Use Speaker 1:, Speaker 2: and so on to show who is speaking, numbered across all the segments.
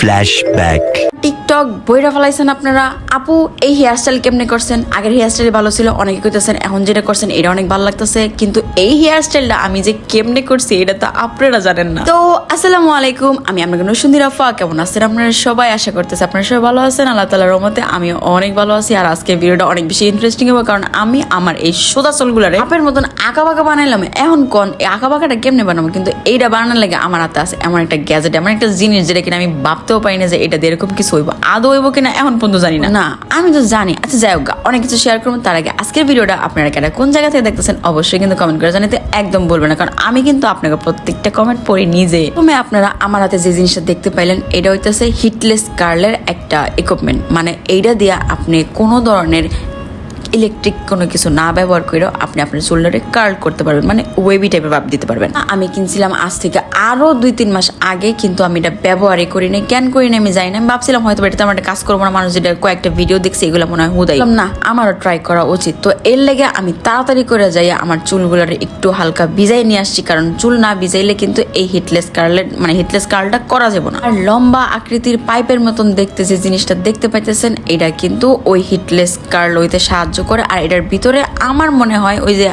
Speaker 1: Flashback.
Speaker 2: TikTok বইরা ফেলাইছেন আপনারা? আপু, এই হেয়ারস্টাইল কেমনে করছেন? আগের হেয়ারস্টাইল ভালো ছিল, অনেকে কইতেছেন, এখন যেটা করছেন, এটা অনেক ভালো লাগতেছে। কিন্তু এই হেয়ারস্টাইলটা আমি যে কেমনে করছি, এটা তো আপনারা জানেন না। তো, আসসালামু আলাইকুম, আমি আপনাকে নসুন্দির আফা কেমন আছেন আপনারা সবাই? আশা করতেছে আপনারা সবাই ভালো আছেন। আল্লাহ তালার রহমতে আমি অনেক ভালো আছি। আর আজকে ভিডিওটা অনেক বেশি ইন্টারেস্টিং হবে, কারণ আমি আমার এই সোজা চুলগুলারে আপের মতন আঁকা বাঁকা বানাইলাম। এখন কোন, এই আঁকা বাঁকাটা কেমনে বানাবো? কিন্তু এইটা বানানোর লাগে আমার হাতে আছে এমন একটা গ্যাজেট এমন একটা জিনিস যেটা কিনা আমি ভাবতেও পারি না যে এটা দিয়ে এরকম কিছু হইব। আদৌ হইব কিনা এখন পর্যন্ত জানি না। না, আমি তো জানি। আচ্ছা যাই হোক অনেক কিছু শেয়ার করব, তার আগে আজকের ভিডিওটা আপনারা কেন কোন জায়গা থেকে দেখতেছেন অবশ্যই কিন্তু কমেন্ট করে জানাতে একদম বলবেন না, কারণ আমি কিন্তু আপনাকে প্রত্যেকটা কমেন্ট পড়ি নিজে। প্রথমে আপনারা আমার হাতে যে জিনিসটা দেখতে পাইলেন, এটা হইতেছে হিটলেস কার্লের একটা ইকুইপমেন্ট মানে এইটা দিয়া আপনি কোনো ধরনের ইলেকট্রিক কোনো কিছু না ব্যবহার করেও আপনি আপনার চুলটারে কার্ল করতে পারবেন মানে ওয়েবি টাইপের ভাব দিতে পারবেন। আমি কিনছিলাম আজ থেকে আরও দুই তিন মাস আগে, কিন্তু আমি এটা ব্যবহারই করি নাই, কেন করি না আমি জানি না। ভাবছিলাম হয়তো এটাতে আমার একটা কাজ করব না, মানুষ যেটা কয়েকটা ভিডিও দেখছে, এগুলো মনে হয় হুদাই। না, আমারও ট্রাই করা উচিত। তো এর লেগে আমি তাড়াতাড়ি করে যাই, আমার চুলগুলোর একটু হালকা ভিজাই নিয়ে আসছি, কারণ চুল না ভিজাইলে কিন্তু এই হিটলেস কার্লের মানে হিটলেস কার্লটা করা যাবে না। আর লম্বা আকৃতির পাইপের মতন দেখতে যে জিনিসটা দেখতে পাইতেছেন, এটা কিন্তু ওই হিটলেস কার্ল হইতে সাহায্য করে আর এটার ভিতরে আমার মনে হয় ওই যে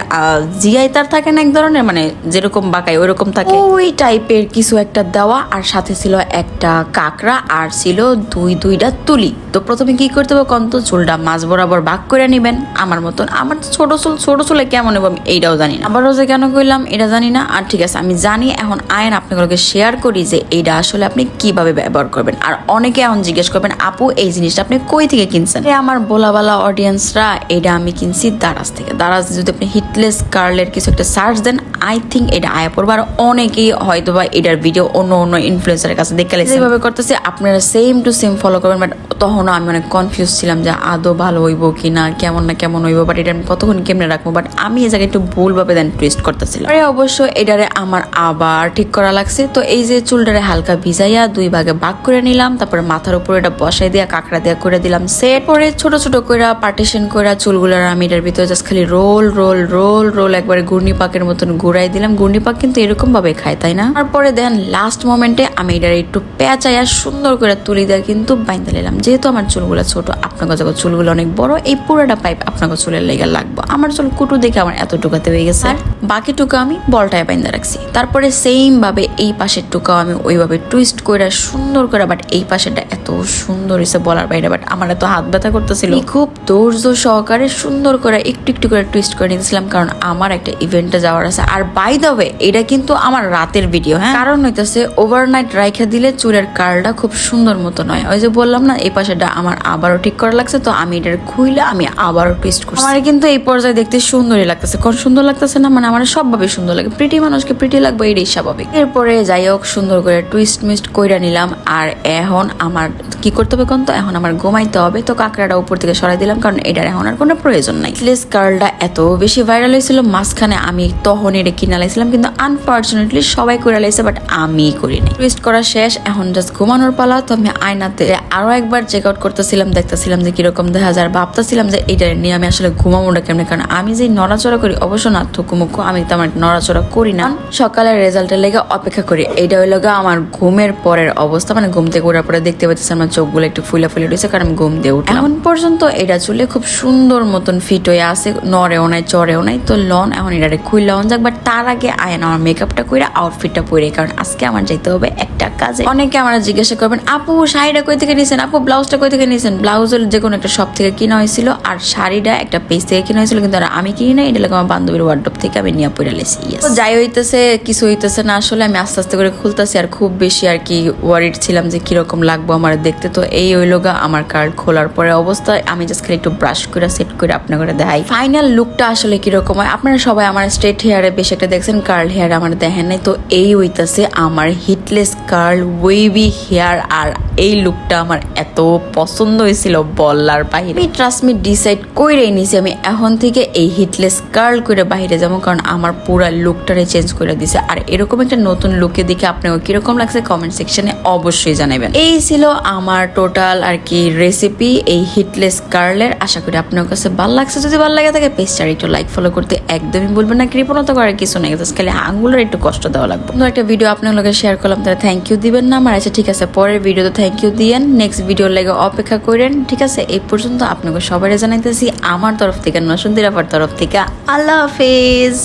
Speaker 2: জিআই তার থাকে না এক ধরনের মানে যেরকম বাঁকায় ওইরকম থাকে। ওই টাইপের কিছু একটা দেওয়া আর সাথে ছিল একটা কাকড়া আর ছিল দুই দুইটা তুলি। তো প্রথমে কি করতে হবে কন্ত? চুলটা মাছ বরাবর ভাগ করে নেবেন। আমার মতন আমার ছোট চুল ছোট চুলে কেমন এবং এইটাও জানি না। আবারও যে কেন করলাম এটা জানি না। আর ঠিক আছে আমি জানি এখন আইন আপনাগুলোকে শেয়ার করি যে এইটা আসলে আপনি কীভাবে ব্যবহার করবেন। আর অনেকে এখন জিজ্ঞেস করবেন আপু এই জিনিসটা আপনি কই থেকে কিনছেন? আমার বলাবালা অডিয়েন্সরা এটা আমি কিনছি দারাজ থেকে। দারাজ যদি আপনি হিটলেস কার্লের কিছু একটা সার্চ দেন আই থিঙ্ক এটা আয়া পড়বে। আর অনেকেই হয়তো বা এটার ভিডিও অন্য অন্য ইনফ্লুয়েন্সারের কাছে দেখে যেভাবে করতেছে আপনারা সেম টু সেম ফলো করবেন বাট তখনও আমি অনেক কনফিউজ ছিলাম যে আদৌ ভালো হইব কি না কেমন না কেমন হইব বাট এটা আমি কতক্ষণ কেমনে রাখব? বাট আমি এই জায়গায় একটু ভুলভাবে দেন টুইস্ট করতেছিলাম। আরে অবশ্য এটারে আমার আবার ঠিক করা লাগছে। তো এই যে চুলটারে হালকা ভিজাইয়া দুই ভাগে ভাগ করে নিলাম তারপরে মাথার উপর এটা বসাই দিয়া কাঁকড়া দিয়া করে দিলাম। সেট পরে ছোট ছোট করে পার্টিশন করে চুলগুলোর আমি এটার ভিতরে জাস্ট খালি রোল রোল রোল রোল একবারে ঘূর্ণি পাকের মতন ঘুরাই দিলাম। ঘূর্ণি পাক কিন্তু এরকম ভাবে খায়, তাই না? তারপরে দেন লাস্ট মোমেন্টে আমি এটার একটু পেঁচাইয়া সুন্দর করে তুলি দিয়ে কিন্তু বাইন্দা নিলাম। যেহেতু আমার চুলগুলো ছোট, আপনাকে যখন চুলগুলো অনেক বড়, এই পুরোটা পাইপ আপনাকে চুলের লেগে লাগবো। আমার চুল কুটু দেখে আমার এত টুকাতে হয়ে গেছে। আর বাকি টুকা আমি বলটায় বাইন্দা রাখছি। তারপরে সেম ভাবে এই পাশের টুকাও আমি ওইভাবে টুইস্ট করে সুন্দর করে বাট এই পাশেটা এত সুন্দর হয়েছে বলার বাইরে বাট আমার এত হাত ব্যথা করতেছিল। খুব ধৈর্য সহকারে সুন্দর করে একটু একটু করে টুইস্ট করে নিয়েছিলাম কারণ আমার একটা ইভেন্টে যাওয়ার আছে। আর বাই দ্য ওয়ে এটা কিন্তু আমার রাতের ভিডিও হ্যাঁ? কারণ হইতেছে ওভারনাইট রাইখা দিলে চুলের কার্লটা খুব সুন্দর মতো নয়। ওই যে বললাম না এই পাশেটা আমার আবারও ঠিক করা লাগছে তো আমি এটার খুইলে আমি আবারও টুইস্ট করছি। আমার কিন্তু এই পর্যায়ে দেখতে সুন্দরই লাগতেছে। কোন সুন্দর লাগতেছে না? মানে আমার সবভাবে সুন্দর লাগে। প্রিটি মানুষকে প্রিটি লাগবে, এটাই স্বাভাবিক। এরপরে যাই হোক, সুন্দর করে টুইস্ট মিস্ট কইরা নিলাম। আর এখন আমার কি করতে হবে কোন তো? এখন আমার ঘুমাইতে হবে। তো কাঁকড়াটা উপর থেকে সরাই দিলাম, কারণ এটার এখন আর কোনো প্রয়োজন নাই। প্লেস কার্লটা এত বেশি ভাইরাল হয়েছিল, মাঝখানে আমি তখন এটা কিনা লাইছিলাম, কিন্তু আনফর্চুনেটলি সবাই করে লাইছে বাট আমি করি নাই। টুইস্ট করা শেষ, এখন জাস্ট ঘুমানোর পালা। তো আমি আয়নাতে আরও একবার চেক আউট করতেছিলাম, দেখতেছিলাম যে কীরকম দেখা যায়, ভাবতেছিলাম যে এটা নিয়ে আমি আসলে ঘুমাবোটা কেমন? কারণ আমি যে নড়াচড়া করি, অবশ্য না, থুকুমুকু আমি তো আমার নড়াচড়া করি না। সকালের রেজাল্টের লেগে অপেক্ষা করি। এইটা হইল আমার ঘুমের পরের অবস্থা। মানে ঘুম থেকে ওঠার পরে দেখতে পাচ্ছি আমার চোখগুলো একটু ফুলে ফুলে রয়েছে কারণ আমি ঘুম দিয়ে উঠলাম। এখন পর্যন্ত এটা চুলে খুব সুন্দর মতন ফিট হয়ে আছে, নড়েও নাই, চড়েও নাই। তো লন, এখন এটা খুললে অন যাক বাট তার আগে আয়ন আমার মেকআপটা করে আউটফিটটা পরে কারণ আজকে আমার যেতে হবে একটা কাজে। অনেকে আমার জিজ্ঞাসা করবেন, আপু, শাড়িটা কই থেকে নিয়েছেন আপু ব্লাউজটা কই থেকে নিয়েছেন ব্লাউজের যে কোনো একটা শপ থেকে কিনা হয়েছিল, আর শাড়িটা একটা পেজ থেকে কিনা হয়েছিল, কিন্তু আমি কিনি না এটা আমার বান্ধবীর ওয়ার্ডরোব থেকে আমি নিয়ে পড়ে লেছি যাই হইতেছে, কিছু হইতেছে না, আসলে আমি আস্তে আস্তে করে খুলতেছি আর খুব বেশি আর কি ওয়ারিড ছিলাম যে কীরকম লাগবো আমার দেখতে। তো এই হইল গা আমার কার্ড খোলার পরে অবস্থায় আমি জাস্ট খালি একটু ব্রাশ করে সেট করে আপনার করে দেখাই। ফাইনাল লুকটা আসলে কীরকম হয়? আপনারা সবাই আমার স্ট্রেট হেয়ারে বেশ একটা দেখছেন কার্ল হেয়ার আমার দেখেন নাই। তো এই হইতেছে আমার হিটলেস কার্ল ওয়েভি হেয়ার আর এই লুকটা আমার এত পছন্দ হয়েছিল বলার বাহিরে আমি ট্রাস্টমি ডিসাইড কইরেই নিয়েছি আমি এখন থেকে এই হিটলেস কার্ল করে বাইরে যাব, কারণ আমার পুরা লুকটারে চেঞ্জ করে দিছে। আর এরকম একটা নতুন লুকে দেখে আপনাকে কীরকম লাগছে কমেন্ট সেকশনে অবশ্যই জানাবেন। এই ছিল আমার টোটাল আর কি রেসিপি এই হিটলেস কার্লের আশা করি আপনার কাছে ভালো লাগছে। যদি ভালো লাগে থাকে পেজটার একটু লাইক ফলো করতে একদমই বলবেন না। কৃপণতা করার কিছু নেই খালি আঙ্গুলের একটু কষ্ট দেওয়া লাগবে। একটা ভিডিও আপনার লগে শেয়ার করলাম, তাহলে থ্যাংক ইউ দিবেন না। আমার আচ্ছা ঠিক আছে, পরের ভিডিওতে থ্যাংক ইউ দিয়েন নেক্সট ভিডিওর লেগে অপেক্ষা করেন। ঠিক আছে, এই পর্যন্ত আপনাকে সবাই জানাইতেছি আমার তরফ থেকে নসুন্দিরাপার তরফ থেকে। আল্লাহ হাফেজ।